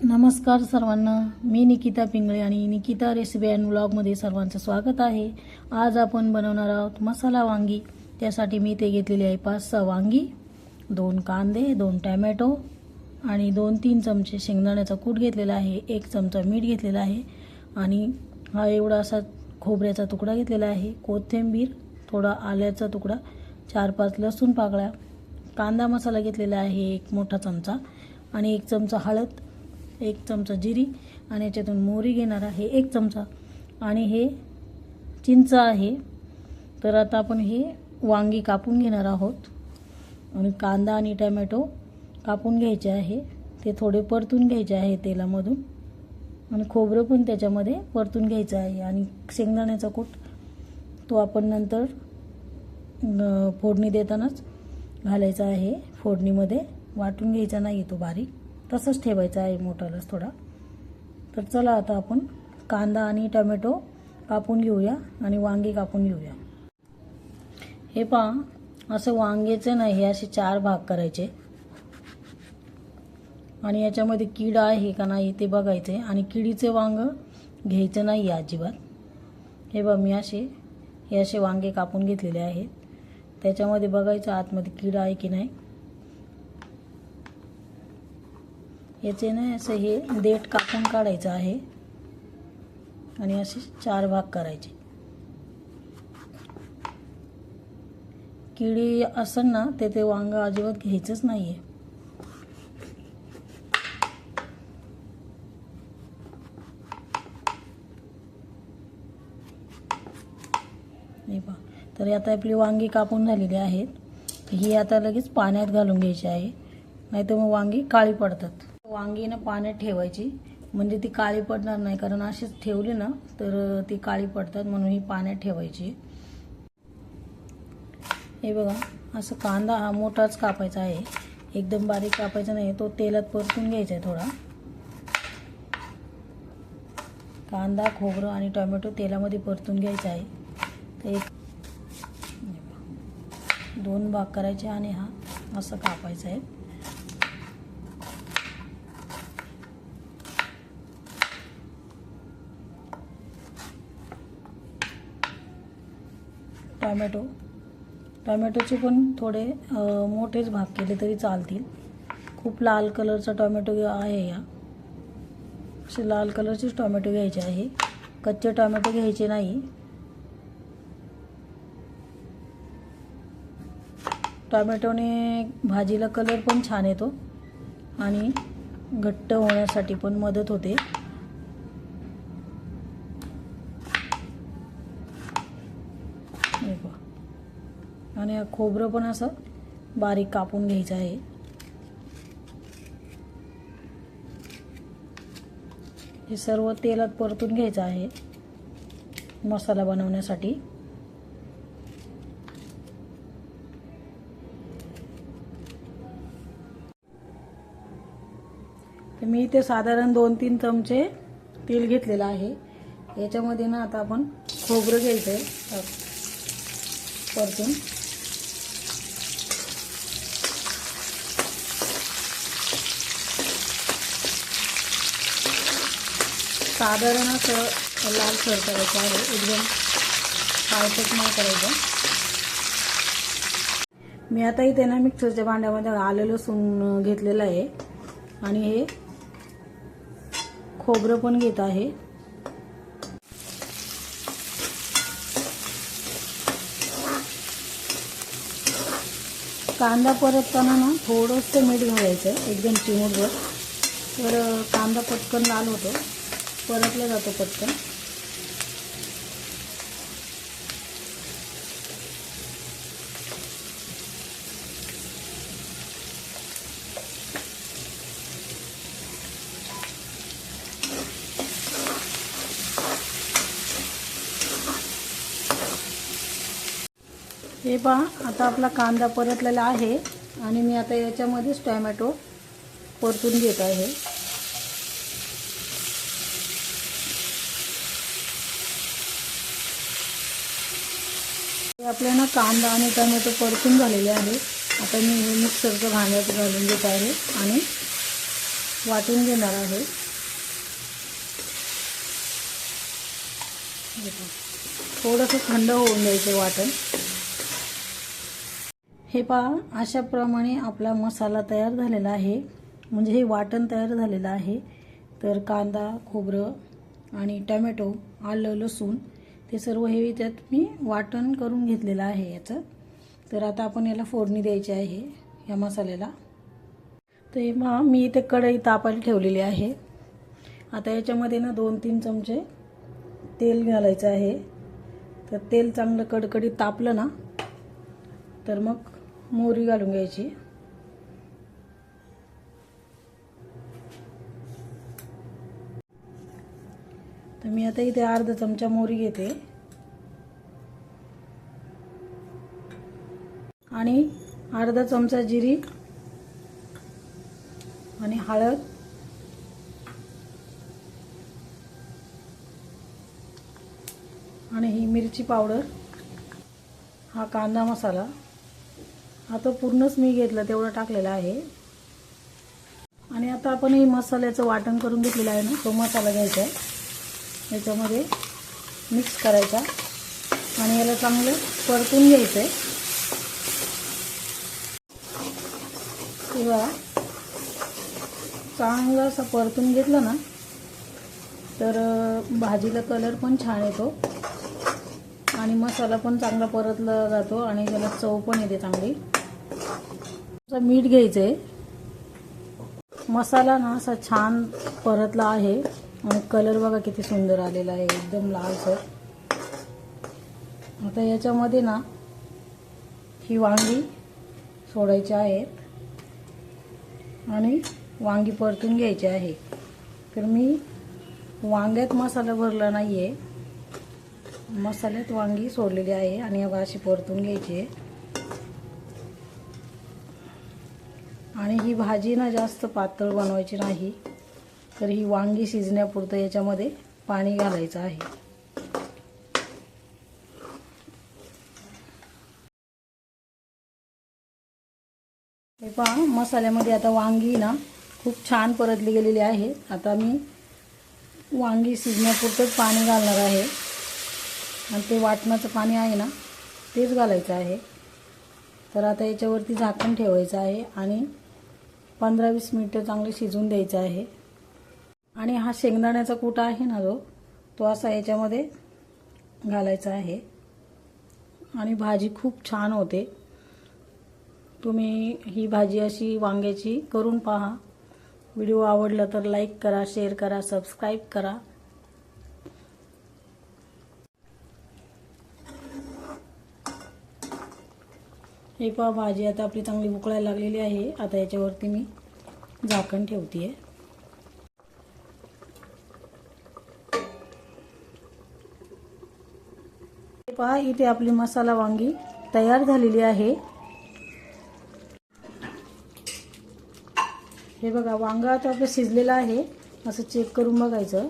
नमस्कार सर्वांना. मी निकिता पिंगळे आणि निकिता रेसिपी अँड व्लॉगमध्ये सर्वांचं स्वागत आहे. आज आपण बनवणार आहोत मसाला वांगी. त्यासाठी मी ते घेतलेली आहे पाच सहा वांगी दोन कांदे दोन टॅमॅटो आणि दोन तीन चमचे शेंगदाण्याचा कूट घेतलेला आहे एक चमचा मीठ घेतलेला आहे आणि हा एवढा असा खोबऱ्याचा तुकडा घेतलेला आहे कोथिंबीर थोडा आल्याचा तुकडा चार पाच लसूण पाकळ्या कांदा मसाला घेतलेला आहे एक मोठा चमचा आणि एक चमचा हळद एक चमचा जिरी आणि याच्यातून मोहरी घेणार आहे एक चमचा. आणि हे चिंच आहे. तर आता आपण हे वांगी कापून घेणार आहोत. आणि कांदा आणि टॅमॅटो कापून घ्यायचे आहे. ते थोडे परतून घ्यायचे आहे तेलामधून. आणि खोबरं पण त्याच्यामध्ये परतून घ्यायचं आहे. आणि शेंगदाण्याचा कूट तो आपण नंतर फोडणी देतानाच घालायचा आहे. फोडणीमध्ये वाटून घ्यायचा नाही तो बारीक. तसंच ठेवायचा आहे मोठालाच थोडा. तर चला आता आपण कांदा आणि टमॅटो कापून घेऊया आणि वांगे कापून घेऊया. हे पहा असं वांग्याचे नाही हे असे चार भाग करायचे. आणि याच्यामध्ये कीड आहे का नाही ते बघायचे. आणि किडीचे वांग घ्यायचं नाही आहे अजिबात. हे बघ मी असे हे असे वांगे कापून घेतलेले आहेत. त्याच्यामध्ये बघायचं आतमध्ये कीड आहे की नाही. याचे ना असं हे देठ कापून काढायचं आहे. आणि असे चार भाग करायचे. किडी असेल ना ते ते वांग अजिबात घ्यायचंच नाही आहे तर आता आपली वांगी कापून झालेली आहेत. ही आता लगेच पाण्यात घालून घ्यायची आहे. नाही तर मग वांगी काळी पडतात. वांगी ना पाण्यात ठेवायची. म्हणजे ती काळी पडणार नाही कारण अशीच ठेवली ना तर ती काळी पडतात म्हणून ही पाण्यात ठेवायची. हे बघा असं कांदा हा मोठाच कापायचा आहे. एकदम बारीक कापायचा नाही तो तेलात परतून घ्यायचा आहे थोडा. कांदा खोबरं आणि टोमॅटो तेलामध्ये परतून घ्यायचा आहे. तर एक दोन भाग करायचे आणि हा असं कापायचा आहे. टोमॅटो. टोमॅटोचे पण थोडे मोठेच भाग केले तरी चालतील. खूप लाल कलरचा टोमॅटो आहे या. असे लाल कलरचेच टोमॅटो घ्यायचे आहे. कच्चे टोमॅटो घ्यायचे नाही. टोमॅटोने भाजीला कलर पण छान येतो आणि घट्ट होण्यासाठी पण मदत होते हे पहा. आणि खोबरं पण असं बारीक कापून घ्यायचं आहे. हे सर्व तेलात परतून घ्यायचं आहे मसाला बनवण्यासाठी. मी इथे साधारण दोन तीन चमचे तेल घेतलेलं आहे. याच्यामध्ये ना आता आपण खोबरं घ्यायचं आहे परतून साधारण असं लाल सर करायचं आहे. एकदम काळपट नाही करायचं. मी आता इथे ना मिक्सरच्या भांड्यामध्ये आलं लसूण घेतलेलं आहे. आणि हे खोबरं पण घेत आहे. कांदा परतताना ना थोडंसं मीठ घालायचं एकदम चिमूटभर. तर कांदा पटकन लाल होतो. परतला जातो पटकन. हे पहा आता आपला कांदा परतलेला आहे आणि मी आता याच्यामध्येच टोमॅटो परतून घेत आहे. आपल्या ना कांदा आणि टोमॅटो परतून झालेले आहे. आता मी हे मिक्सरचं भांड्यात घालून घेत आहे आणि वाटून घेणार आहे. थोडंसं थंड होऊन द्यायचं वाटण. हे पहा अशाप्रमाणे आपला मसाला तयार झालेला आहे. म्हणजे हे वाटण तयार झालेलं आहे. तर कांदा खोबरं आणि टमॅटो आलं लसूण ते सर्व हे त्यात मी वाटण करून घेतलेलं आहे याचं. तर आता आपण याला फोडणी द्यायची आहे या मसाल्याला. तर मग मी इथे कढई तापायला ठेवलेली आहे. आता याच्यामध्ये ना दोन तीन चमचे तेल घालायचं आहे. तर तेल चांगलं कडकडीत तापलं ना तर मग मोहरी घालून घ्यायची. तर मी आता इथे अर्धा चमचा मोहरी घेते. आणि अर्धा चमचा जिरी आणि हळद. आणि ही मिरची पावडर. हा कांदा मसाला. आता पूर्णच मी घेतला तेवढा टाकलेला आहे. आणि आता आपण हे मसाल्याचं वाटण करून घेतलेलं आहे ना तो मसाला घ्यायचा आहे. याच्यामध्ये मिक्स करायचा. आणि याला चांगलं परतून घ्यायचं आहे किंवा चांगलं असं परतून घेतलं ना तर भाजीला कलर पण छान येतो. आणि मसाला पण चांगला परतला जातो आणि त्याला चव पण येते चांगली. असं मीठ घ्यायचं आहे मसाला ना असा छान परतला आहे. आणि कलर बघा किती सुंदर आलेला आहे एकदम लालसर आता याच्यामध्ये ना ही वांगी सोडायची आहेत आणि वांगी परतून घ्यायची आहे. तर मी वांग्यात मसाला भरला नाही आहे मसाल्यात वांगी सोडलेली आहे आणि अशी परतून घ्यायची आहे. आणि ही भाजी ना जास्त पातळ बनवायची नाही. तर ही वांगी शिजण्यापुरतं याच्यामध्ये पाणी घालायचं आहे. हे पहा मसाल्यामध्ये आता वांगी ना खूप छान परतली गेलेली आहे. आता मी वांगी शिजण्यापुरतंच पाणी घालणार आहे. आणि ते वाटणाचं पाणी आहे ना तेच घालायचं आहे. तर आता याच्यावरती झाकण ठेवायचं आहे आणि पंधरा वीस मिनटं चांगले शिजून द्यायचं आहे. आणि हा शेंगदाण्याचा कुटा आहे ना जो तो असा याच्यामध्ये घालायचा आहे. आणि भाजी खूप छान होते. तुम्ही ही भाजी अशी वांग्याची करून पहा. व्हिडिओ आवडला तर लाईक करा शेअर करा सबस्क्राईब करा. हे पहा भाजी आता आपली चांगली उकळायला लागलेली आहे. आता याच्यावरती मी झाकण ठेवते आहे पहा इथे आपली मसाला वांगी तयार झालेली आहे. हे बघा वांगा आता आपलं शिजलेलं आहे. असं चेक करून बघायचं.